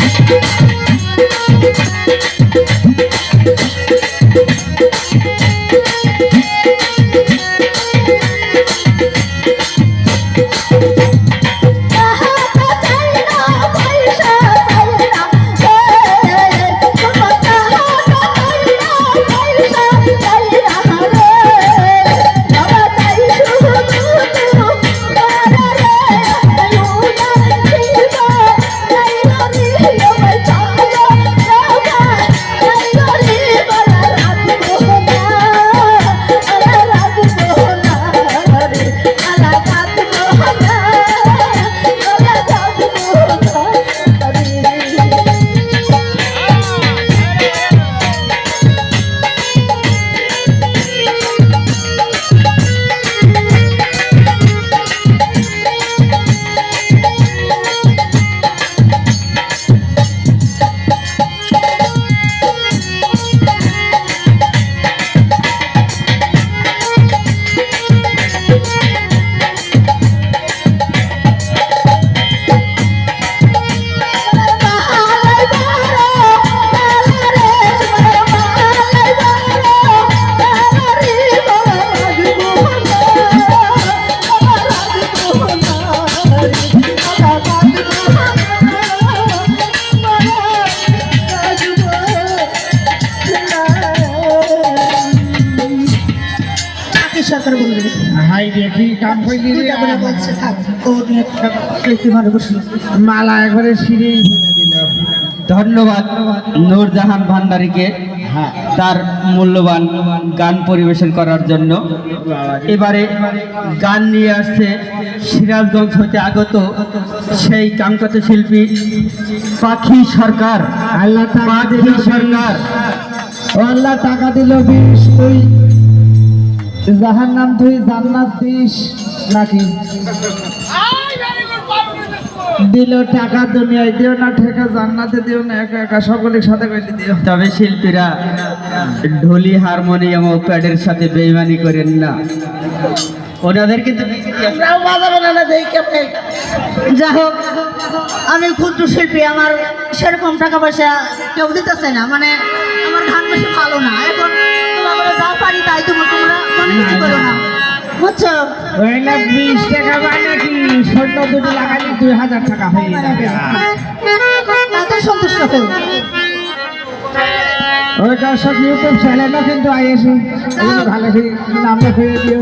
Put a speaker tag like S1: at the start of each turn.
S1: Música রে
S2: হাই দেখি কাম কইলি রে
S1: দুইটা করে বলছে? থাক ও নিয়ে একটু ভালো বসল
S2: মালা একবারে সিঁড়ি
S3: ধন্যবাদ নূরজাহান ভান্ডারীকে
S2: হ্যাঁ।
S3: তার মূল্যবান গান পরিবেশন করার জন্য। এবারে গান নিয়ে আসছে সিরাজগঞ্জ হতে আগত সেই কাঙ্ক্ষত শিল্পী পাখি সরকার।
S2: আল্লাহ টাকা
S3: পাখি সরকার।
S2: আল্লাহ টাকা দিল বিষ জাহার নাম তুই জান্নাত দিস নাকি? দিল টাকা দুনিয়ায় দিও না ঠেকা জান্নাতে দিও না একা একা সকলের সাথে কইলে দিও।
S3: তবে শিল্পীরা ঢোলি হারমোনিয়াম ও প্যাডের সাথে বেইমানি করেন না। ওনাদের কিন্তু
S1: আমরাও বাজাবো না না দেই কেমনে। যা হোক আমি ক্ষুদ্র শিল্পী আমার সেরকম টাকা পয়সা কেউ দিতেছে না। মানে আমার ধান বেশি ভালো না। এখন যা পারি তাই তোমার কিছু করো না বুঝছ
S2: ওইলা বিশ টাকা পায় নাকি? স্বর্ণ দুটো লাগালে দুই হাজার টাকা হয়ে যাবে।
S1: তাতে সন্তুষ্ট কেউ?
S2: ওই দর্শক ইউটিউব চ্যানেলও কিন্তু আইএসি ভালো নামটা খুঁজে দিও।